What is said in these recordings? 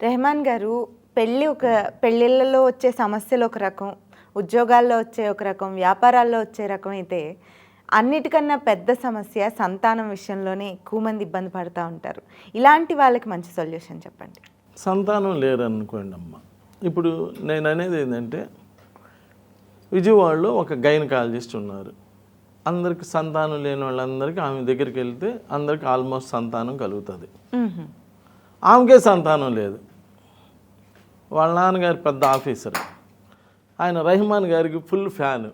రెహమాన్ గారు పెళ్ళి ఒక పెళ్ళిళ్ళలో వచ్చే సమస్యలు ఒక రకం ఉద్యోగాల్లో వచ్చే ఒక రకం వ్యాపారాల్లో వచ్చే రకం అయితే అన్నిటికన్నా పెద్ద సమస్య సంతానం విషయంలోనే ఎక్కువ మంది ఇబ్బంది పడుతూ ఉంటారు. ఇలాంటి వాళ్ళకి మంచి సొల్యూషన్ చెప్పండి. సంతానం లేరనుకోండి అమ్మ. ఇప్పుడు నేను అనేది ఏంటంటే విజయవాడలో ఒక గైనకాలజిస్ట్ ఉన్నారు. అందరికి సంతానం లేని వాళ్ళందరికీ ఆమె దగ్గరికి వెళ్తే అందరికి ఆల్మోస్ట్ సంతానం కలుగుతుంది. ఆమెకే సంతానం లేదు. వాళ్ళ నాన్నగారు పెద్ద ఆఫీసర్. ఆయన రహిమాన్ గారికి ఫుల్ ఫ్యాన్.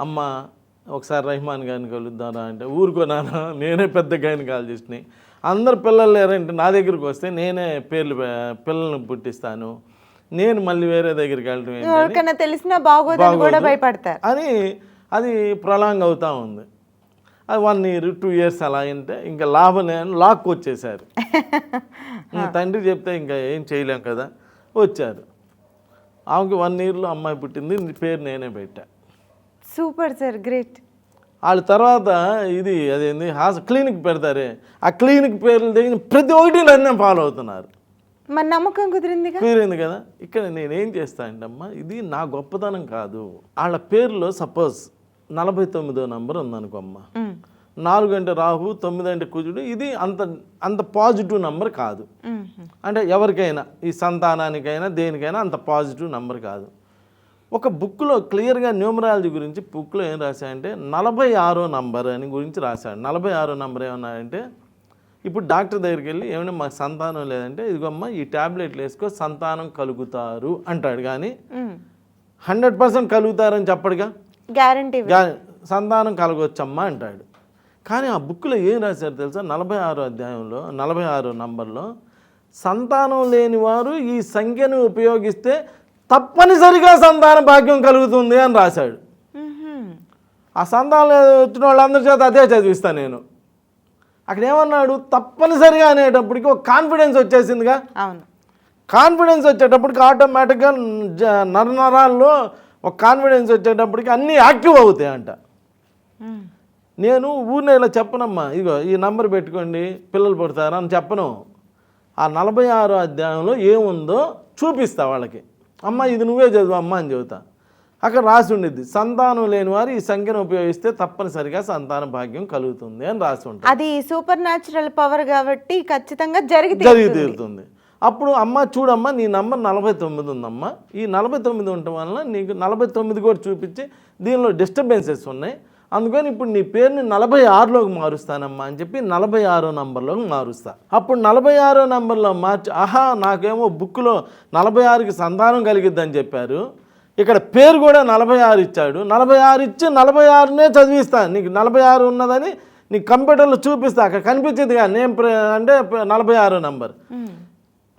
అమ్మ ఒకసారి రహిమాన్ గారిని కలుద్దారా అంటే ఊరుకో నాన్న నేనే పెద్ద గైనకాలజిస్ట్ని అందరు పిల్లలు లేరంటే నా దగ్గరికి వస్తే నేనే పేర్లు పిల్లల్ని పుట్టిస్తాను. నేను మళ్ళీ వేరే దగ్గరికి వెళ్ళడం తెలిసినా బాగోదని కూడా బాగోదు. భయపడతారు. అని అది ప్రొలాంగ్ అవుతూ ఉంది. అది వన్ ఇయర్ టూ ఇయర్స్ అలా అంటే ఇంకా లాభం లాక్ వచ్చేసారు తండ్రి చెప్తే ఇంకా ఏం చేయలేం కదా? వచ్చారు. ఆమెకి వన్ ఇయర్లో అమ్మాయి పుట్టింది నీ పేరు నేనే పెట్టా. Super sir great. వాళ్ళ తర్వాత ఇది అదేంది? హాస్ క్లినిక్ పెడతారే. ఆ క్లినిక్ పేర్లు దగ్గర ప్రతి ఒక్కటి నన్నే ఫాలో అవుతున్నారు. మరి నమ్మకం కుదిరిందిగా? కుదిరింది కదా? ఇక్కడ నేనేం చేస్తా అమ్మా ఇది నా గొప్పతనం కాదు. వాళ్ళ పేరులో సపోజ్ నలభై తొమ్మిదో నంబర్ ఉందనుకో అమ్మా మ్మ్. నాలుగు అంటే రాహు తొమ్మిది అంటే కుజుడు ఇది అంత అంత పాజిటివ్ నంబర్ కాదు. అంటే ఎవరికైనా ఈ సంతానానికైనా దేనికైనా అంత పాజిటివ్ నంబర్ కాదు ఒక బుక్లో క్లియర్గా న్యూమరాలజీ గురించి బుక్లో ఏం రాశాయంటే నలభై ఆరో నంబర్ అని గురించి రాశాడు నలభై ఆరో నంబర్ ఏమన్నాడంటే ఇప్పుడు డాక్టర్ దగ్గరికి వెళ్ళి ఏమైనా మాకు సంతానం లేదంటే ఇదిగోమ్మ ఈ ట్యాబ్లెట్లు వేసుకో సంతానం కలుగుతారు అంటాడు కానీ. హండ్రెడ్ పర్సెంట్ కలుగుతారని చెప్పడుగా గ్యారంటీ సంతానం కలగొచ్చమ్మా అంటాడు. కానీ ఆ బుక్లో ఏం రాశారు తెలుసా? నలభై ఆరో అధ్యాయంలో నలభై ఆరో నంబర్లో సంతానం లేని వారు ఈ సంఖ్యను ఉపయోగిస్తే తప్పనిసరిగా సంతాన భాగ్యం కలుగుతుంది అని రాశాడు. ఆ సంతానం లేదు వచ్చిన వాళ్ళందరి చేత అదే చదివిస్తాను నేను. అక్కడ ఏమన్నాడు? తప్పనిసరిగా అనేటప్పటికి ఒక కాన్ఫిడెన్స్ వచ్చేసిందిగా. అవును. కాన్ఫిడెన్స్ వచ్చేటప్పటికి ఆటోమేటిక్గా నరనరాల్లో ఒక కాన్ఫిడెన్స్ వచ్చేటప్పటికి అన్నీ యాక్టివ్ అవుతాయి అంట. నేను ఊరిని ఇలా చెప్పనమ్మా ఇగో ఈ నంబర్ పెట్టుకోండి పిల్లలు పుడతారు అని చెప్పను. ఆ నలభై ఆరో అధ్యాయంలో ఏముందో చూపిస్తా వాళ్ళకి. అమ్మ ఇది నువ్వే చదువు అమ్మ అని చెబుతా. అక్కడ రాసి ఉండిద్ది సంతానం లేని వారు ఈ సంఖ్యను ఉపయోగిస్తే తప్పనిసరిగా సంతాన భాగ్యం కలుగుతుంది అని రాసి ఉంటుంది అది సూపర్ న్యాచురల్ పవర్ కాబట్టి ఖచ్చితంగా జరిగి జరిగి తీరుతుంది. అప్పుడు అమ్మ చూడమ్మా నీ నంబర్ నలభై తొమ్మిది ఉందమ్మా. ఈ నలభై తొమ్మిది ఉండటం వలన నీకు నలభై తొమ్మిది కూడా చూపించి దీనిలో డిస్టర్బెన్సెస్ ఉన్నాయి. అందుకని ఇప్పుడు నీ పేరుని నలభై ఆరులోకి మారుస్తానమ్మా అని చెప్పి నలభై ఆరో నంబర్లోకి మారుస్తా. అప్పుడు నలభై ఆరో నంబర్లో మార్చి ఆహా నాకేమో బుక్లో నలభై ఆరుకి సంతానం కలిగిద్దని చెప్పారు. ఇక్కడ పేరు కూడా నలభై ఆరు ఇచ్చాడు. నలభై ఆరు ఇచ్చి నలభై ఆరునే చదివిస్తాను నీకు నలభై ఆరు ఉన్నదని నీకు కంప్యూటర్లో చూపిస్తా. అక్కడ కనిపించింది కానీ నేను అంటే నలభై ఆరో నంబర్.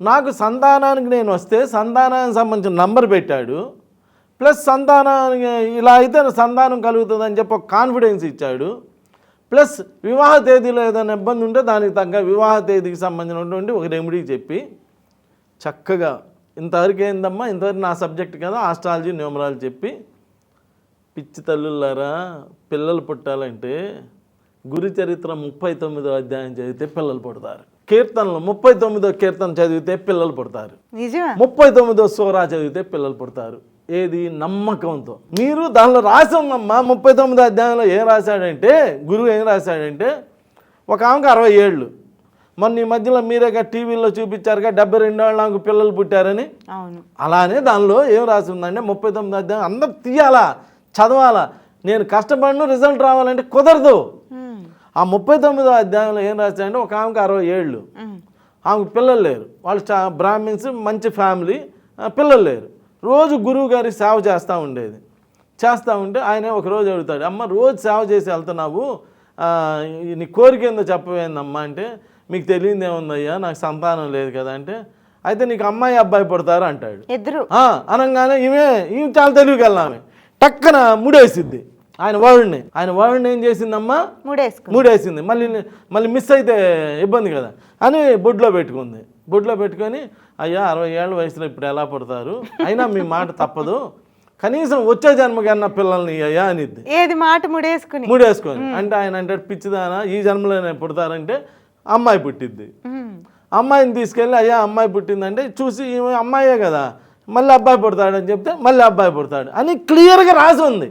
నాకు సంతానానికి నేను వస్తే సంతానానికి సంబంధించిన నంబర్ పెట్టాడు. ప్లస్ సంతానానికి ఇలా అయితే సంతానం కలుగుతుందని చెప్పి ఒక కాన్ఫిడెన్స్ ఇచ్చాడు. ప్లస్ వివాహ తేదీలో ఏదైనా ఇబ్బంది ఉంటే దానికి తగ్గ వివాహ తేదీకి సంబంధించినటువంటి ఒక రెమెడీ చెప్పి చక్కగా ఇంతవరకు ఏందమ్మా ఇంతవరకు నా సబ్జెక్ట్ కదా ఆస్ట్రాలజీ న్యూమరాలజీ చెప్పి పిచ్చి తల్లులారా పిల్లలు పుట్టాలంటే గురు చరిత్ర ముప్పై తొమ్మిదో అధ్యాయం చదివితే పిల్లలు పుడతారు. కీర్తనలు ముప్పై తొమ్మిదో కీర్తన చదివితే పిల్లలు పుడతారు. ముప్పై తొమ్మిదో సోరా చదివితే పిల్లలు పుడతారు. ఏది? నమ్మకంతో. మీరు దానిలో రాసి ఉందమ్మా ముప్పై తొమ్మిదో అధ్యాయంలో ఏం రాశాడంటే గురువు ఏం రాశాడంటే ఒక ఆమెకు అరవై ఏళ్ళు. మొన్న ఈ మధ్యలో మీరేగా టీవీలో చూపించారుగా డెబ్బై రెండు ఏళ్ళు నాకు పిల్లలు పుట్టారని? అలానే దానిలో ఏం రాసి ఉందంటే ముప్పై తొమ్మిది అధ్యాయం అందరు తీయాలా చదవాలా. నేను కష్టపడిన రిజల్ట్ రావాలంటే కుదరదు. ఆ ముప్పై తొమ్మిదో అధ్యాయంలో ఏం రాశాడంటే ఒక ఆమెకు అరవై ఏళ్ళు. ఆమెకు పిల్లలు లేరు. వాళ్ళు బ్రాహ్మిన్స్ మంచి ఫ్యామిలీ పిల్లలు లేరు. రోజు గురువు గారి సేవ చేస్తూ ఉండేది. చేస్తూ ఉంటే ఆయన ఒక రోజు అడుగుతాడు అమ్మ రోజు సేవ చేసి వెళ్తున్నావు. నీ కోరిక ఏందో చెప్పవేందమ్మా? అంటే మీకు తెలియదు ఏముందయ్యా? నాకు సంతానం లేదు కదా. అంటే అయితే నీకు అమ్మాయి అబ్బాయి పుడతారు? అంటాడు. అనగానే ఈమె ఈమె చాలా తెలివికెళ్ళామే టక్కన ముడేసిద్ది. ఆయన వరుణ్ణి. ఆయన వరుణ్ణి ఏం చేసిందమ్మా? మూడేసింది. మళ్ళీ మళ్ళీ మిస్ అయితే ఇబ్బంది కదా. అని బొడ్లో పెట్టుకుంది. బొడ్లో పెట్టుకొని అయ్యా అరవై ఏళ్ళ వయసులో ఇప్పుడు ఎలా పుడతారు? అయినా మీ మాట తప్పదు. కనీసం వచ్చే జన్మకన్నా పిల్లల్ని అయ్యా అనిద్ది. ఏది మాట ముడేసుకుని? మూడేసుకొని. అంటే ఆయన అంటే పిచ్చిదానా ఈ జన్మలోనే పుడతారంటే అమ్మాయి పుట్టిద్ది. మ్మ్. అమ్మాయిని తీసుకెళ్ళి అయ్యా అమ్మాయి పుట్టిందంటే చూసి అమ్మాయే కదా. మళ్ళీ అబ్బాయి పుడతాడని చెప్తే మళ్ళీ అబ్బాయి పుడతాడు. అని క్లియర్గా రాసి ఉంది.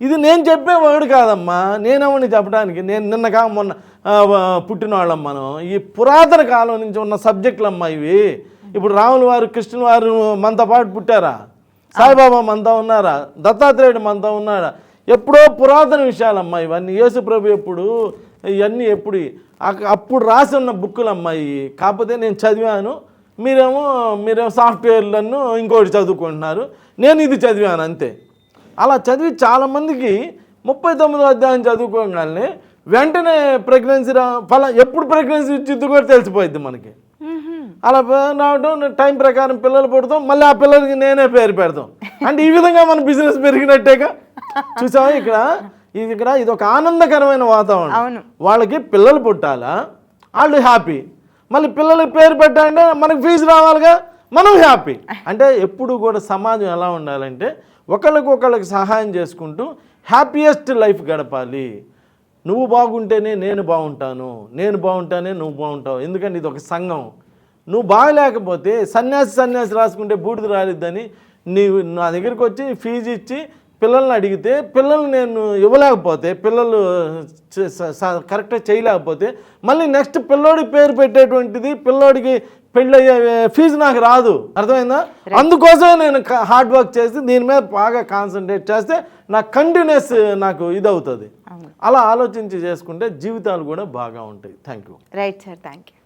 ఇది నేను చెప్పే కాదమ్మా. నేనేమని చెప్పడానికి? నేను నిన్న కా మొన్న పుట్టినవాళ్ళం పుట్టిన మనం ఈ పురాతన కాలం నుంచి ఉన్న సబ్జెక్టులమ్మా ఇవి. ఇప్పుడు రాముల వారు కృష్ణుల వారు మనతో పాటు పుట్టారా? సాయిబాబా మనతో ఉన్నారా? దత్తాత్రేయుడు మనతో ఉన్నారా ఎప్పుడో పురాతన విషయాలమ్మా ఇవన్నీ. యేసుప్రభు ఎప్పుడు ఇవన్నీ ఎప్పుడు అప్పుడు రాసి ఉన్న బుక్కులు అమ్మాయి కాకపోతే నేను చదివాను. మీరేమో మీరేమో సాఫ్ట్వేర్లను ఇంకోటి చదువుకుంటున్నారు. నేను ఇది చదివాను అంతే. అలా చదివి చాలామందికి ముప్పై తొమ్మిదో అధ్యాయం చదువుకోగానే వెంటనే ప్రెగ్నెన్సీ రా ఫల ఎప్పుడు ప్రెగ్నెన్సీ ఇచ్చింది కూడా తెలిసిపోయింది మనకి. అలా రావడం టైం ప్రకారం పిల్లలు పుడతాం మళ్ళీ ఆ పిల్లలకి నేనే పేరు పెడతాం. అంటే ఈ విధంగా మన బిజినెస్ పెరిగినట్టేగా? చూసావా ఇక్కడ? ఇది ఇక్కడ ఇది ఒక ఆనందకరమైన వాతావరణం. వాళ్ళకి పిల్లలు పుట్టాలా? వాళ్ళు హ్యాపీ మళ్ళీ పిల్లలకి పేరు పెట్టాలంటే మనకి ఫీజు రావాలిగా? మనం హ్యాపీ అంటే ఎప్పుడు కూడా సమాజం ఎలా ఉండాలంటే ఒకరికి ఒకరికి సహాయం చేసుకుంటూ హ్యాపీయెస్ట్ లైఫ్ గడపాలి. నువ్వు బాగుంటేనే నేను బాగుంటాను నేను బాగుంటానే నువ్వు బాగుంటావు. ఎందుకంటే ఇది ఒక సంఘం. నువ్వు బాగలేకపోతే సన్యాసి సన్యాసి రాసుకుంటే బూడిద రాలిద్దని నీవు నా దగ్గరికి వచ్చి ఫీజు ఇచ్చి పిల్లల్ని అడిగితే పిల్లలు నేను ఇవ్వలేకపోతే పిల్లలు కరెక్ట్గా చేయలేకపోతే మళ్ళీ నెక్స్ట్ పిల్లోడికి పేరు పెట్టేటువంటిది పిల్లోడికి పెళ్ళయ్యే ఫీజు నాకు రాదు. అర్థమైందా? అందుకోసమే నేను హార్డ్ వర్క్ చేసి దీని మీద బాగా కాన్సన్ట్రేట్ చేస్తే నాకు కంటిన్యూస్ నాకు ఇది అవుతుంది అలా ఆలోచించి చేసుకుంటే జీవితాలు కూడా బాగా ఉంటాయి. Thank you right sir thank you